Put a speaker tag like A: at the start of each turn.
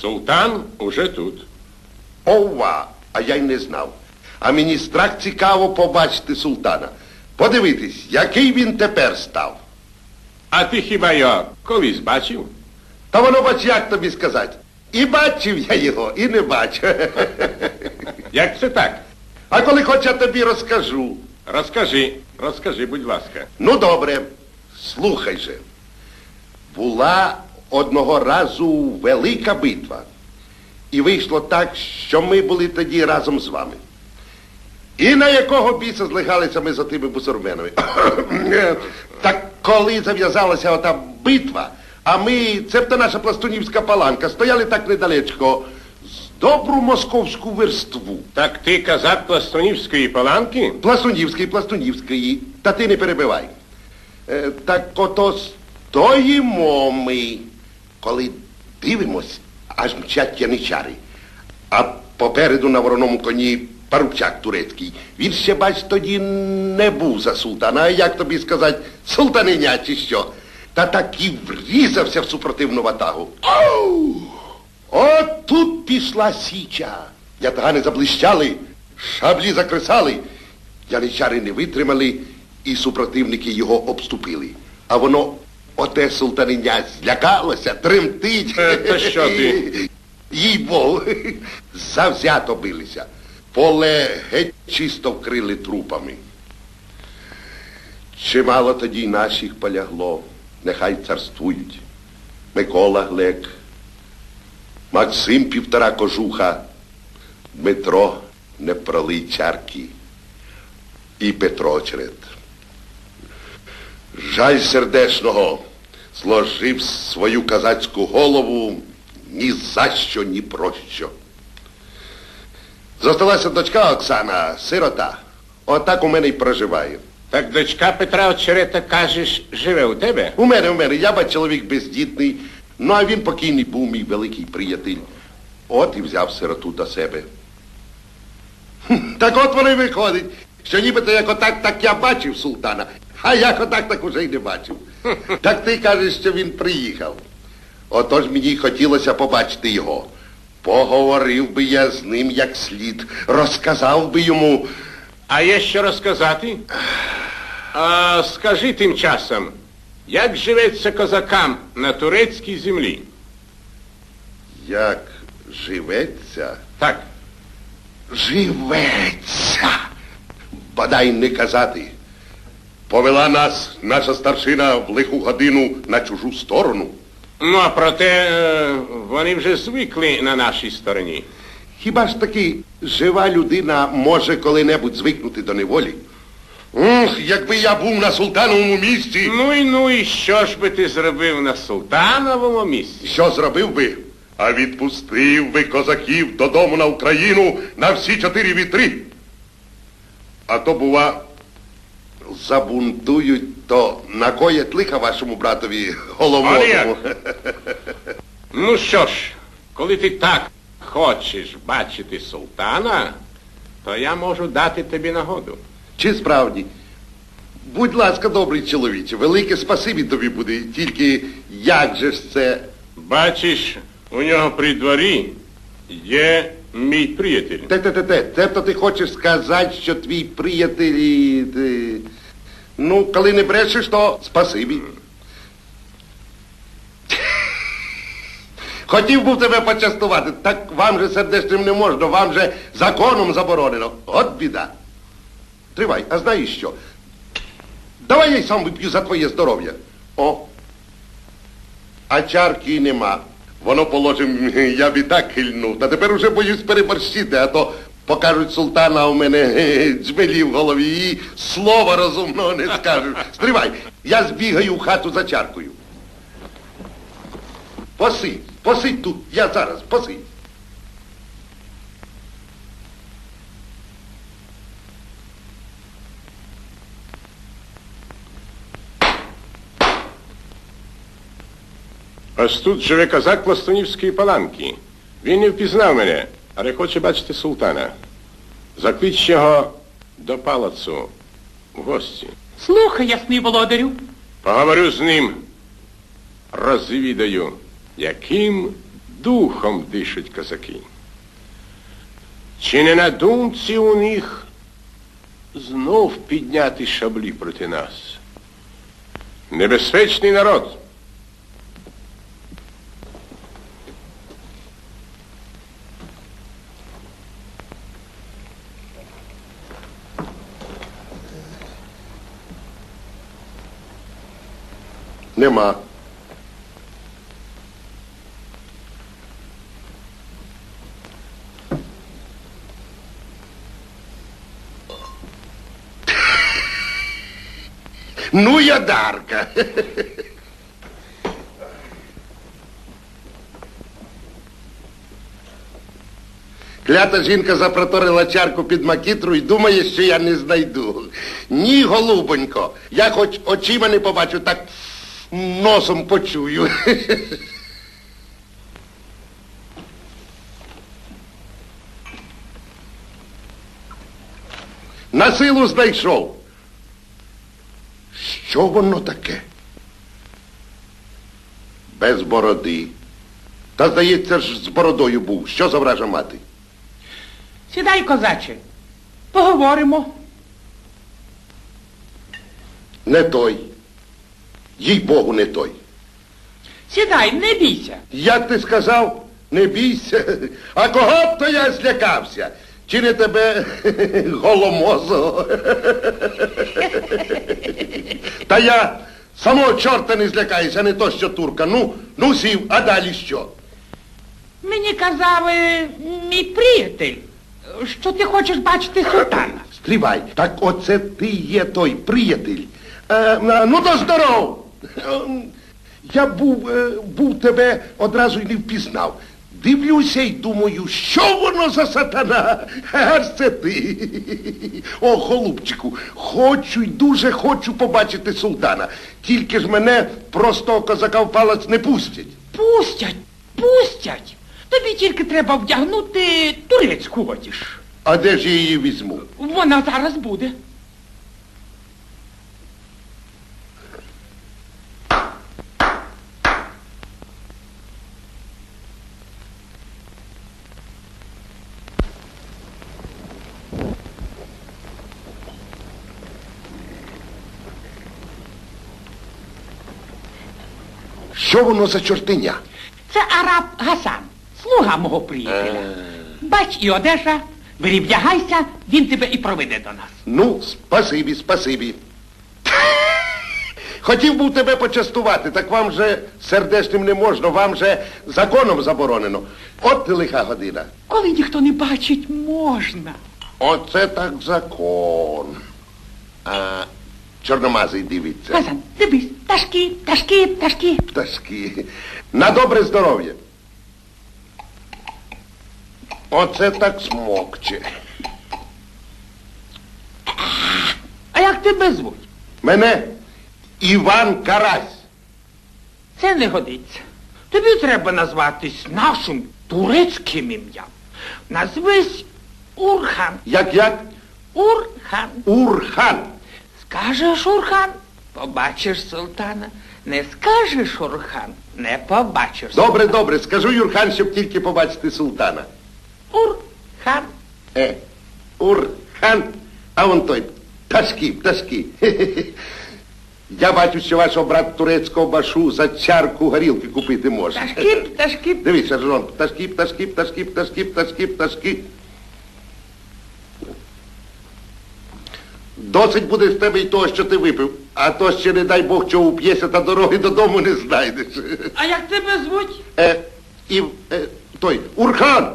A: Султан уже тут.
B: Ова, а я й не знав. А мені страх цікаво побачити султана. Подивитись, який він тепер став.
A: А ти хіба його колись бачив?
B: Та воно бач, як тобі сказати. І бачив я його, і не бачу.
A: Як це так?
B: А коли хоч я тобі розкажу.
A: Розкажи, розкажи, будь ласка.
B: Ну, добре, слухай же. Була одного разу велика битва. І вийшло так, що ми були тоді разом з вами. І на якого біса злигалися ми за тими бусурменами. так коли зав'язалася ота битва, а ми, цебто наша пластунівська паланка, стояли так недалечко з добру московську верству.
A: Так ти казак Пластунівської паланки?
B: Пластунівської, пластунівської. Та ти не перебивай. Е, так ото стоїмо ми, коли дивимось, аж мчать яничари. А попереду на вороному коні парубчак турецький. Він ще, бач, тоді не був за султана, а як тобі сказати, султаниня чи що. Та так і врізався в супротивну ватагу. Оу! От тут пішла січа. Ятагани заблищали, шаблі закресали. Яничари не витримали, і супротивники його обступили. А воно, оте султаниня, злякалося, тремтить.
A: Е, та що ти?
B: Їй бо, завзято билися. Поле геть чисто вкрили трупами. Чимало тоді наших полягло, нехай царствують. Микола Глек, Максим півтора кожуха, Дмитро не пролий чарки і Петро Очерет. Жаль сердешного зложив свою казацьку голову ні за що, ні про що. Зосталася дочка Оксана, сирота. Отак у мене й проживає.
A: Так дочка Петра Очерета, кажеш, живе у тебе?
B: У мене, у мене, я бач чоловік бездітний, ну а він покійний був мій великий приятель. От і взяв сироту до себе. Так от воно й виходить, що нібито як отак, так я бачив султана, а як отак, так уже й не бачив. Так ти кажеш, що він приїхав. Отож мені й хотілося побачити його. Поговорив би я з ним як слід, розказав би йому.
A: А є що розказати? А скажи тим часом, як живеться козакам на турецькій землі?
B: Як живеться?
A: Так,
B: Живеться. Бодай не казати. Повела нас наша старшина в лиху годину на чужу сторону.
A: ну а проте е, вони вже звикли на нашій стороні.
B: Хіба ж таки жива людина може коли-небудь звикнути до неволі? Ух, якби я був на султановому місці,
A: Ну і ну і що ж би ти зробив на султановому місці?
B: що зробив би? А відпустив би козаків додому на Україну на всі чотири вітри. А то, бува, забунтують, то накоять лиха вашому братові головому.
A: Ну що ж, коли ти так хочеш бачити султана, то я можу дати тобі нагоду.
B: Чи справді? Будь ласка, добрий чоловіче, велике спасибі тобі буде, тільки як же ж це?
A: Бачиш, у нього при дворі є мій приятель.
B: Те-те-те-те, тобто ти хочеш сказати, що твій приятель... і ти... Ну, коли не брешеш, то спасибі. Хотів був тебе почастувати, так вам же сердечним не можна, вам же законом заборонено. От біда. Тривай, а знаєш що? Давай я й сам вип'ю за твоє здоров'я. О. А чарки нема. Воно, положим, я б і так хильнув. Та тепер уже боюсь переборщити, а то покажуть султана, у мене ге, джмелі в голові і слова розумного не скажуть. Стривай, я збігаю в хату за чаркою. Посидь, посидь тут, я зараз, посидь.
A: Ось тут живе козак Пластунівської паланки. Він не впізнав мене, але хоче бачити султана. Заклич його до палацу в гості.
C: Слухай, ясний володарю.
A: Поговорю з ним, розвідаю, яким духом дишуть козаки. Чи не на думці у них знов підняти шаблі проти нас? Небезпечний народ.
B: Нема. Ну, я Дарка. Клята жінка запроторила чарку під макітру і думає, що я не знайду. Ні, голубонько, я хоч очима не побачу, так носом почую. На силу знайшов. Що воно таке? Без бороди. Та, здається ж, з бородою був. Що за вража мати?
C: Сідай, козаче. Поговоримо.
B: Не той. Їй Богу, не той.
C: Сідай, не бійся.
B: Як ти сказав, не бійся. А кого б то я злякався? Чи не тебе голомозого? Та я самого чорта не злякаюся, не то що турка. Ну, ну сів, а далі що?
C: Мені казав е, мій приятель, що ти хочеш бачити султана.
B: Стривай, так оце ти є той приятель. Е, ну то здоров. Ем, Я був, е, був тебе одразу й не впізнав. Дивлюся й думаю, що воно за сатана? Аж це ти. О, голубчику, хочу й дуже хочу побачити султана. Тільки ж мене простого козака в палац не пустять.
C: Пустять, пустять. Тобі тільки треба вдягнути турецьку одіж.
B: А де ж я її візьму?
C: Вона зараз буде.
B: Що воно за чортиня?
C: Це араб Гасан, слуга мого приятеля. Бач і одежа, бери він тебе і проведе до нас.
B: Ну, спасибі, спасибі. Хотів був тебе почастувати, так вам же сердечним не можна, вам же законом заборонено. От ти лиха година.
C: Коли ніхто не бачить, можна.
B: Оце так закон. А чорномазий дивиться.
C: Гасан, дивись, пташки, пташки, пташки.
B: Пташки. На добре здоров'я. Оце так смокче.
C: А як тебе звуть?
B: Мене Іван Карась.
C: Це не годиться. Тобі треба назватись нашим турецьким ім'ям. Назвись Урхан.
B: Як як?
C: Урхан.
B: Урхан.
C: Скажеш Урхан, побачиш султана. Не скажеш Урхан, не побачиш.
B: Добре, добре, скажу Юрхан, щоб тільки побачити султана.
C: Урхан.
B: Е, Урхан, а вон той, пташки, пташки. Я бачу, що вашого брат турецького башу за чарку горілки купити може.
C: Пташки, пташки.
B: Дивись, сержант, пташки, пташки, пташки, пташки, пташки, пташки. Досить буде з тебе й того, що ти випив, а то ще, не дай Бог, чого уп'єшся та дороги додому не знайдеш.
C: А як тебе звуть?
B: Е, і, е, той, Урхан,